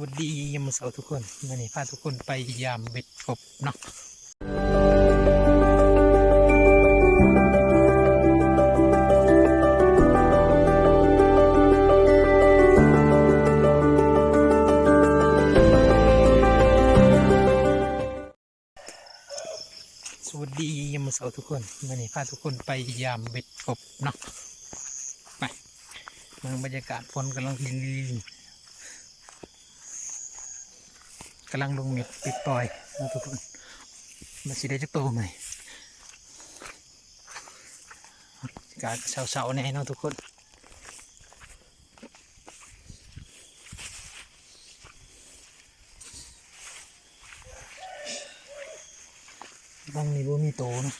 วัสดียามเสาร์ทุกคนวันนี้พาทุกคนไปยามเบ็ดกบเนาะสวัสดียามเสาร์ทุกคนวันนี้พาทุกคนไปยามเบ็ดกบเนาะไปเมืองบรรยากาศฝนกำลังลินลิน กำลังลงเม็ดปิดปล่อยนะทุกคนมาสิได้จักโตใหม่กาศเสาๆแน่นะทุกคนบางนี่บ่มีโตนะ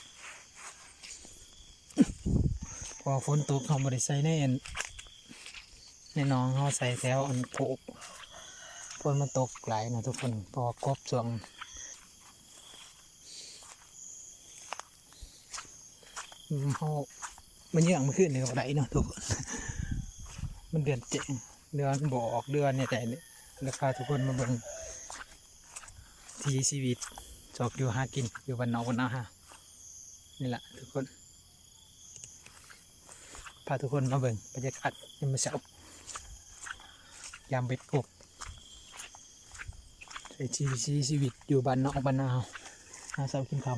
พอฝนตกเขาบริใส่ในอันในหน้องเขาใส่แถวอันโกกฝ นมันตกหลายนะทุกคนพอกบช่วงเขามันเยื่องมันขึ้นเลยก็ได้เนาะทุกคน มันเดือนเจ๋งเดือนบอกเดือนเนี่ยแต่เนี่ยราคาทุกคนมาเบิ่งทีชีวิตจอกอยู่หากินอยู่บนนอกบนนาฮะนี่แหละทุกคน พาทุกคนมาเบิ่งบรรยากาศยามมื้อเช้ายามเบ็ดกบ ใช้ชีวิตชีวิตอยู่บ้านนอกบ้านนาหาเสากินคำ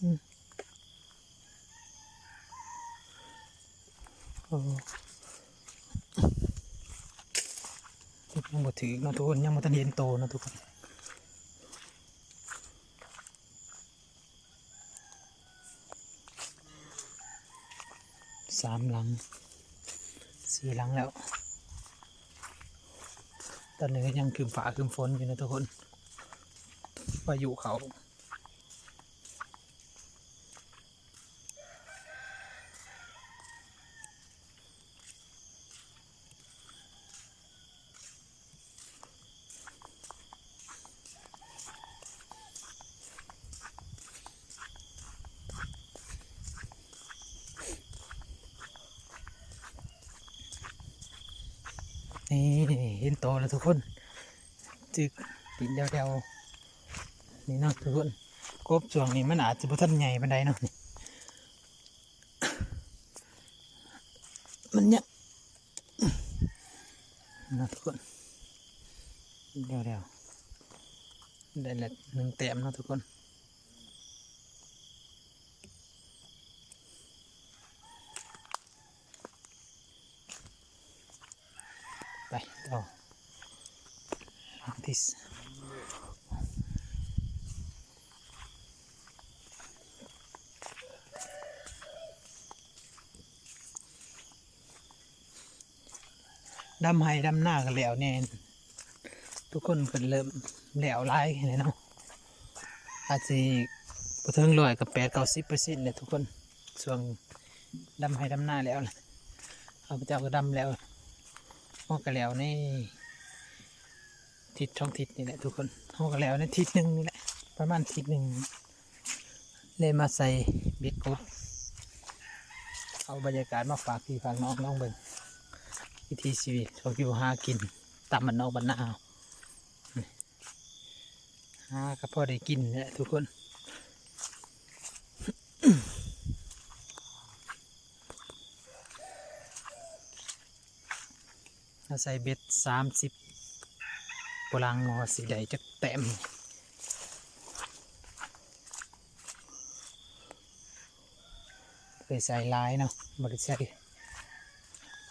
อืมโอ้ยังบ่ถือนะทุกคนยังบ่ทันเห็นโตนะทุกคน สามหลังสี่หลังแล้ว ตอนนี้ก็ยังคืมฝาคืมฝนอยู่นะทุกคนพายุเขา นี่เห็นโตแล้วทุกคนจึกติดเดียวๆนี่เนาะทุกคนกบช่วงนี้มันอาจจะบ่ทันใหญ่ปานใดเนาะนี่มันเนี่ยนะทุกคนเดียวๆได้ละหนึ่งแต้มนะทุกคนไปต่อหลังที่ส ดำไห้ดำหน้ากันแล้วเนี่ยทุกคนเพิ่นเริ่มแล้วไล่เลยเนาะอาจจะบ่ถึงร้อยกับแปดเก้าสิบเปอร์เซ็นต์เลยทุกคนช่วงดำไห้ดำหน้าแล้วเอาพเจ้าก็ดำแล้วห้องกระแล้วในทิศช่องทิศนี่แหละทุกคนห้องกระแล้วในทิศหนึ่งนี่แหละประมาณทิศหนึ่งเลยมาใส่เบ็ดกบเอาบรรยากาศมาฝากพี่ฝากน้องน้องเบิ่ง วิถีชีวิตเขาอยู่หากินตามมันนอกบ้านนาเอาหาก็พอได้กินแหละทุกคนาใส่เบ็ดสามสิบปลังงอสีใดจะแต้มเคยใส่ลายเนาะบริใส่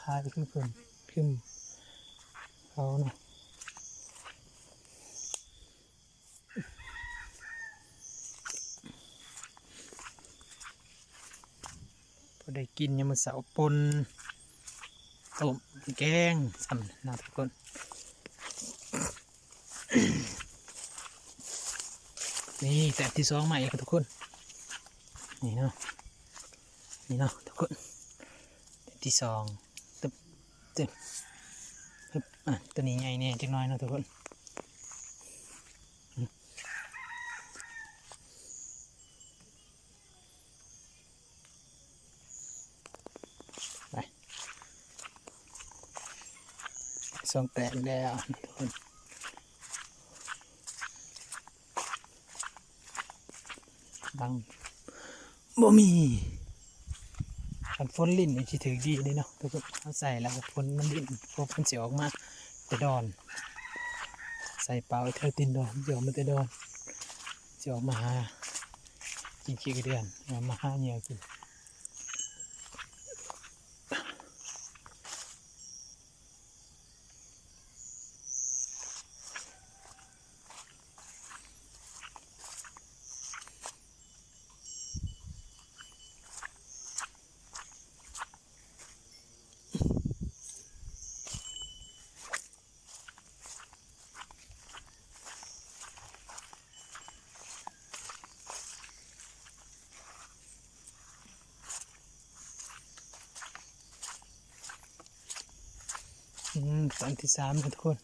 พาไปขึ้นเพิ่อน ขึ้นเขาเนาะพอได้กินยามมื้อเสาร์ปนต้มแกงซ้ำนะทุกคนนี่แต่ที่สองใหม่ครับทุกคน นี่เนาะนี่เนาะทุกคนแต่ที่สอง ตัวตัวนี้ใหญ่เนี่ยจังน้อยนะทุกคนไปสองแปดแล้วทุกคนบังบ่มีันฝนลิ่นนี่ที่ถือดีเลยเนาะทุกคนเอาใส่แล้วก็ฝนมันลิ่นพวกมันเสียออกมาแต่ดอน ใส่เปล่าเธอตินดอนเดี๋ยวมันจะดอนจะออกมาหากินขี้กระเดือนมาหาเหนียวกิน อืมตอนที่สามนะทุกคน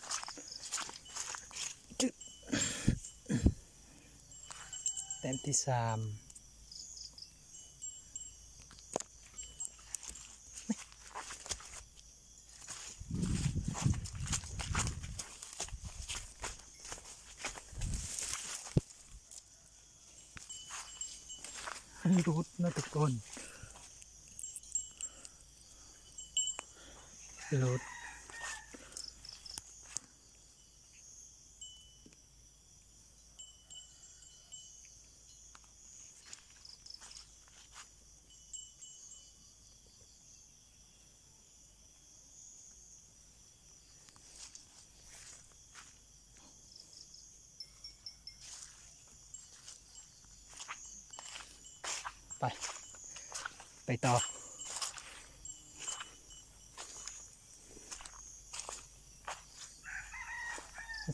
แต้มที่สามรูดนะทุกคนรูด ไปต่อ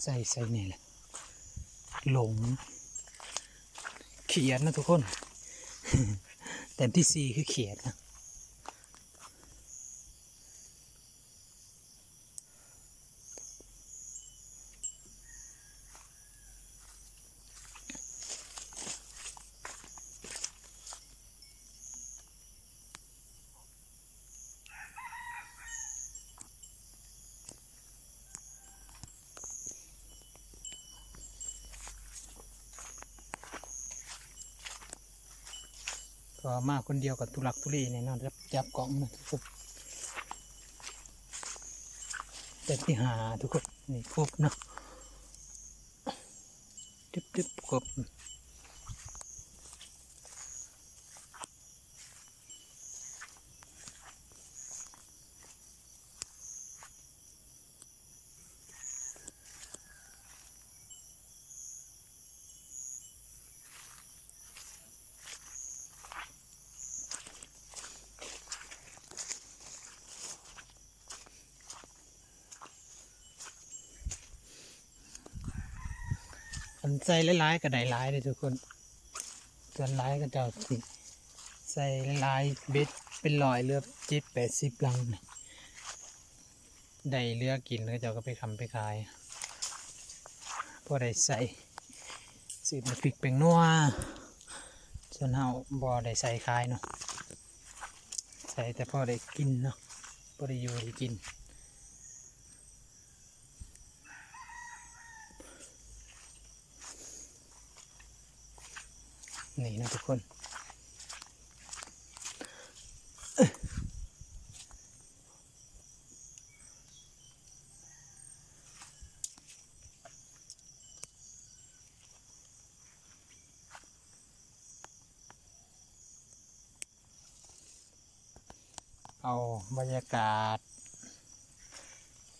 ใส่ใส่นี่แหละหลง เขียนนะทุกคน แต่ที่สี่คือเขียนนะ ก็มาคนเดียวกับทุลักทุเลเนี่ยนะจับจับกล่องนะทุกคนแต่ที่หาทุกคนนี่ครบเนาะจึ๊บจึ๊บครบ อันใส่หลายๆก็ได้หลายเลยทุกคนส่วนหลายก็จะเอาสิใส่หลายเบ็ดเป็นรอยเรือเจ็ดแปดสิบลังนี่ได้เรือกกินแล้วเจ้าก็ไปคำไปขายพอได้ใส่สืบมาพริกเป็นนัวส่วนเฮาบ่ได้ใส่ขายเนาะใส่แต่พอได้กินเนาะพอได้อยู่ได้กิน นี่นะทุกคน เอาบรรยากาศ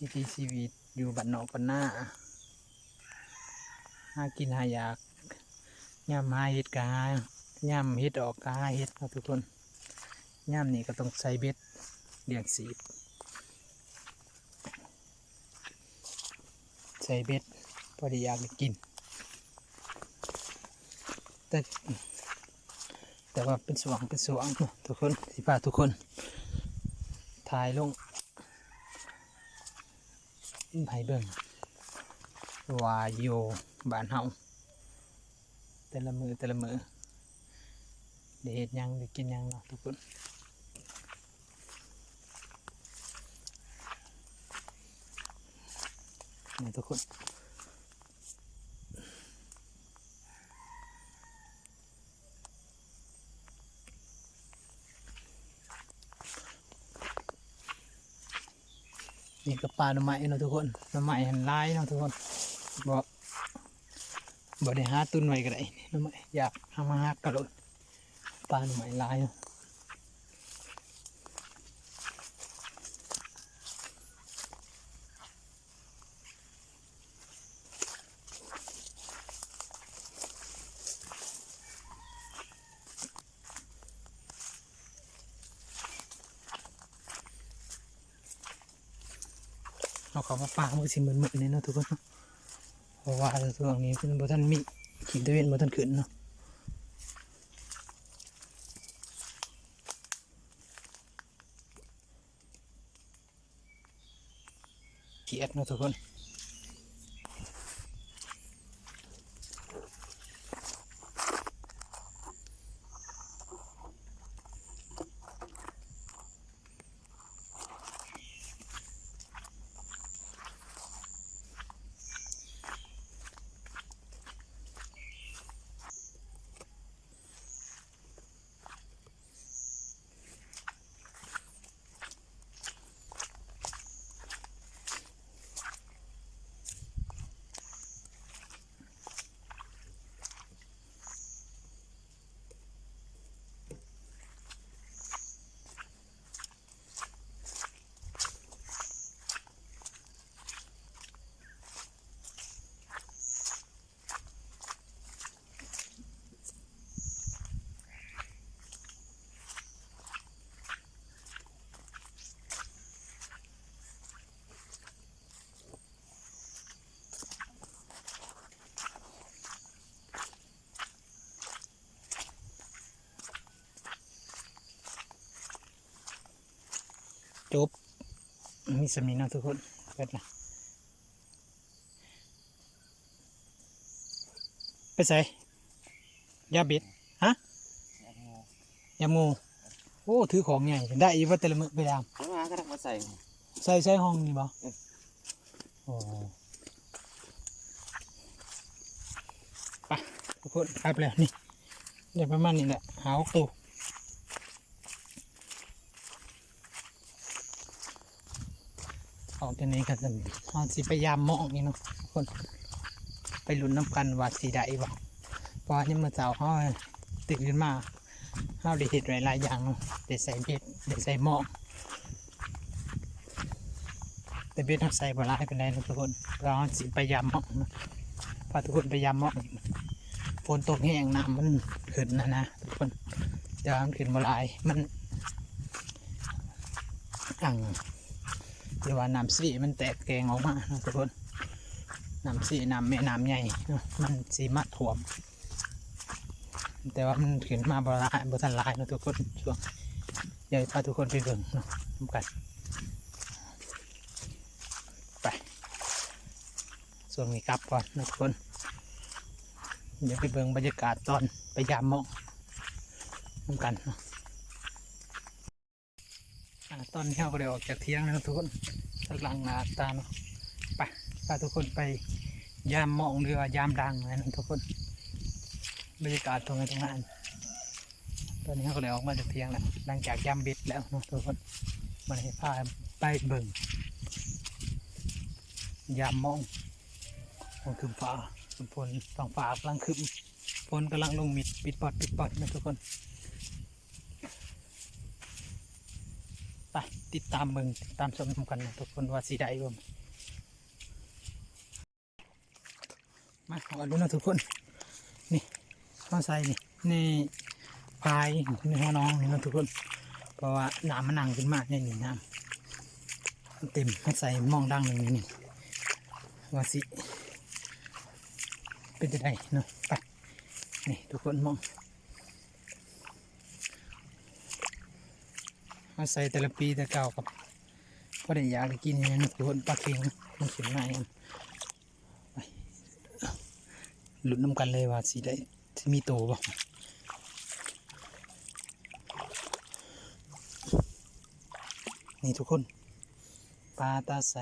วิถีชีวิตอยู่บ้านนอกบ้านหน้าหากินหายาก ย่ำหาเห็ดกาย่ำเห็ดออกกาเห็ดครับทุกคนย่ำนี่ก็ต้องใส่เบ็ดเลี้ยงสีบใส่เบ็ดพอดีอยากกิน แต่แต่ว่าเป็นสว่างเป็นสว่างทุกคนสิพาทุกคนถ่ายลงให้เบิ่งวาโยบ้านเฮา แต่ละมือแต่ละมือเดี๋ยวเห็ดยังเดี๋ยวกินยังเนาะทุกคนนี่ทุกคนนี่ก็ปลาหน่อไม้เนาะทุกคนหน่อไม้หันลายเนาะทุกคนบ่ บ่ได้หาตุนไว้ก็ได้หน่อไม้อยากหามาหากระโดดปลาหน่อไม้ลายเนาะเอาเขามาฝากมือสิเหมือนเหมือนนี่เนาะทุกคน เพราะว่าช่วงนี้เป็นบท่านมีขีดตะเวนบท่านขึ้นเนาะเกียดเนะทุกคน จบ มีสำนีเนาะทุกคนเปิดนะไปใส่ยาเบ็ดฮะยางูโอ้ถือของใหญ่ได้อีว่าแต่ละมือไปดามเอามาก็ต้องมาใส่ใส่ใส่ห้องนี่บ่เออโอ้ไปทุกคนไปไปแล้วนี่เดี๋ยวประมาณนี้แหละหาหกตัว ออกจากนี้กันเอาสิพยายามมองนี่เนาะคน ไปลุ้นน้ำกันว่าสีใดบ่เพราะว่านี่เมื่อเช้าเขาตื่นขึ้นมาเขาได้เห็ดหลายๆอย่างเนาะได้ใส่เบ็ดได้ใส่หม้อแต่เบ็ดทักใส่บลายเป็นไรนะทุกคนเราสิพยายามมองนะพาทุกคนพยายามมองฝนตกแห้งน้ำมันขึ้นนะนะทุกคนแต่ามันขึ้นบลายมันอ่าง หรือว่าน้ำสีมันแตกแกงออกมานะทุกคนน้ำสีน้ำแม่น้ำใหญ่มันสีมาถ่วม แต่ว่ามันขึ้นมาบหลายบทันลายนะทุกคนช่วงเดี๋ยวพาทุกคนไปเบิ่งเนาะกันไปส่วนนี้กลับก่อนนะทุกคนเดี๋ยวไปเบิ่งบรรยากาศตอนไปยามมองน้ำกันเนาะ ตอนนี้เราก็ได้ออกจากเที่ยงแล้วนะทุกคนกำลังนาตาเนาะไปพาทุกคนไปยามมองเรือยามดังอะไรนะทุกคนบรรยากาศตรงนี้ตรงนั้นตอนนี้เราก็เลยออกมาจากเที่ยงแล้วหลังจากยามบ็ดแล้วเนาะทุกคนมันให้พาไปเบิ่งยามมองมันคือฟ้าฝนฝั่งฟ้ากำลังคืมฝนกำลังลงมิดปิดปอดปิดปอดนะทุกคน ไปติดตามเมืองติดตามชมกันนะทุกคนว่าสีใดบ่มาขอดูนะทุกคน นี่ข้าวใส่นี่นี่พายนี่หัวน้องนี่นะทุกคน เพราะว่าน้ำมันนังขึ้นมากในนี่น้ำเต็มมันใส่มองดังหนึ่งนี่นี่ว่าสิเป็นจะไดเนาะไปนี่ทุกคนมอง มาใส่แต่ละปีแต่เก่ากับพอเด็กอยากกินอย่างนี่คือคนปลาเค็งมันเขียนไมในหลุดน้ำกันเลยว่าสีได้ที่มีโตบ่นี่ทุกคนปลาตาใส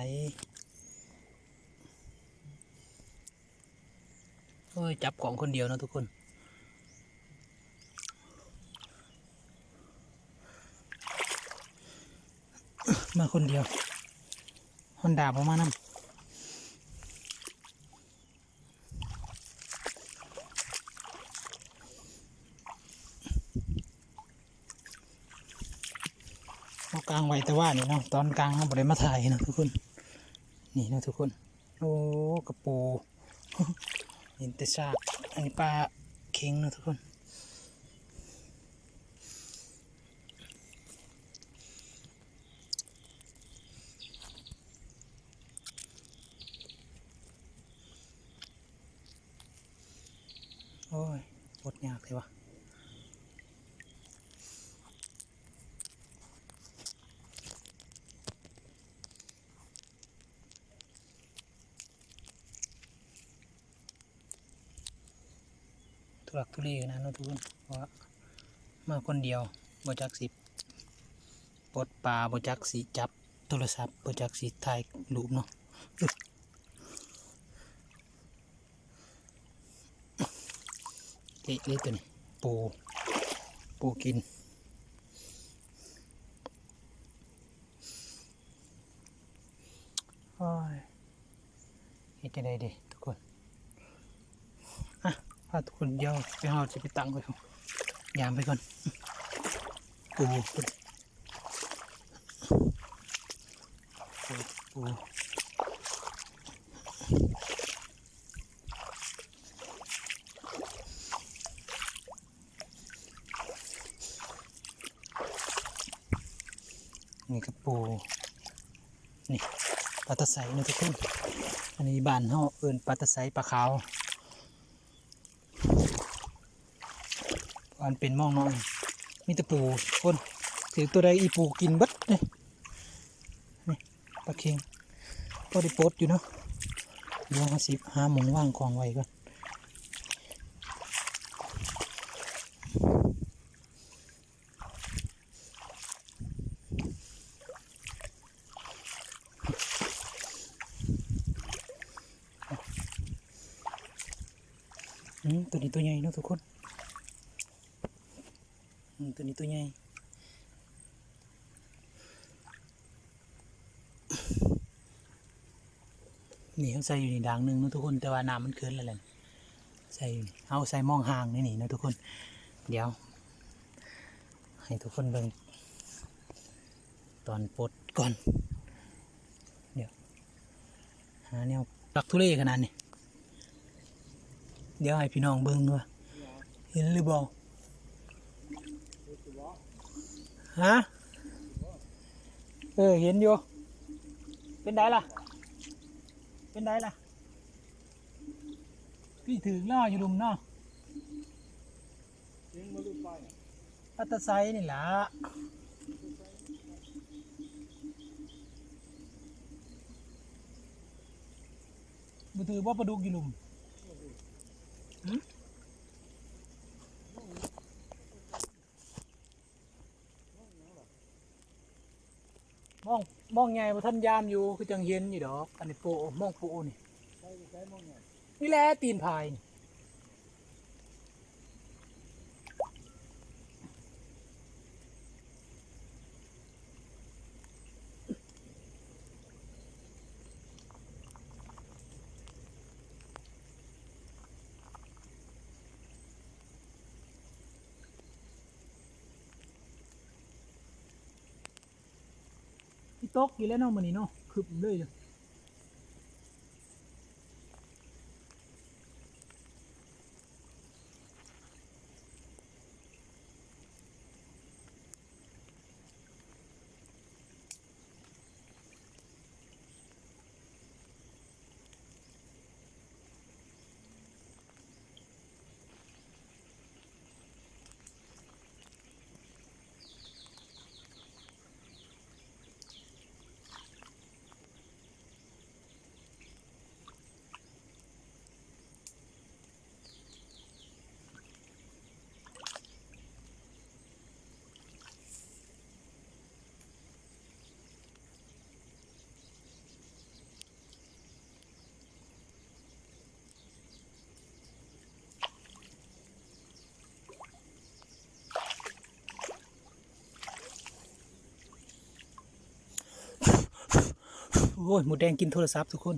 เอ้ยจับของคนเดียวนะทุกคน มาคนเดียวฮอนดาผมมานำเอากลางไว้แต่ว่านี่เนาะตอนกลางเราบริมาถ่ายเนาะทุกคน นี่เนาะทุกคน โอ้กระปูเห็นแต่ซากอันนี้ปลาเค็งเนาะทุกคน โอ้ยปวดยากเลยวะทุลักทุเลขนะนะทุกคนเพราะมาคนเดียวบจักสิบปดปลาบจักสิจับโทรศัพท์บจักสิถ่ายรูปเนาะอึ๊บ เละเลยตัวนี้ปูปูกิน โอ้ยเฮ็ดจะได้ดิทุกคน อะพาทุกคนเดี๋ยวไปหาจะไปตั้งไว้ก่อนยามไปก่อน ปูปูปูปู นี่ปูนี่ปลาตะไซนะทุกคนอันนี้บ้านเฮาเอิ้นปลาตะไซปลาขาวอันเป็นมองน้อยมีตะปูคนถือตัวใดอีปูกินบัดนี่นี่ปลาเค็งก็ได้ปดอยู่เนาะเดี๋ยวหาสิบหาหมงว่างกองไว้ก่อนอืมตัวนี้ตัวใหญ่เนาะทุกคนอืมตัวนี้ตัวใหญ่ นี่เขาใส่อยู่ในด่างหนึ่งนะทุกคนแต่ว่าน้ำมันเกินแล้วแหละใส่เอาใส่มองห่างนี่นี่นะทุกคน เดี๋ยว ให้ทุกคนเบิ่งตอนปลดก่อน เดี๋ยวหาแนวรักทุเรศขนาดนี้เดี๋ยวให้พี่น้องเบิ่งด้วยเห็นหรือเปล่าฮะเออเห็นอยู่เป็นไดล่ะ เป็นไดล่ะ พี่ถือล่ออยู่ลุมเนาะปัตตะไซนี่ล่ะบุถือว่าปลาดุกอยู่ลุม มองมองไงว่าท่านยามอยู่คือจังเย็นอยู่ดอก อันนี้โปมองโปนี่นี่แหละตีนพายนี่ ตกอยู่แล้วเนาะมันนี่เนาะคึบเลย อ้ยหมูแดงกินโทรศัพท์ทุกคน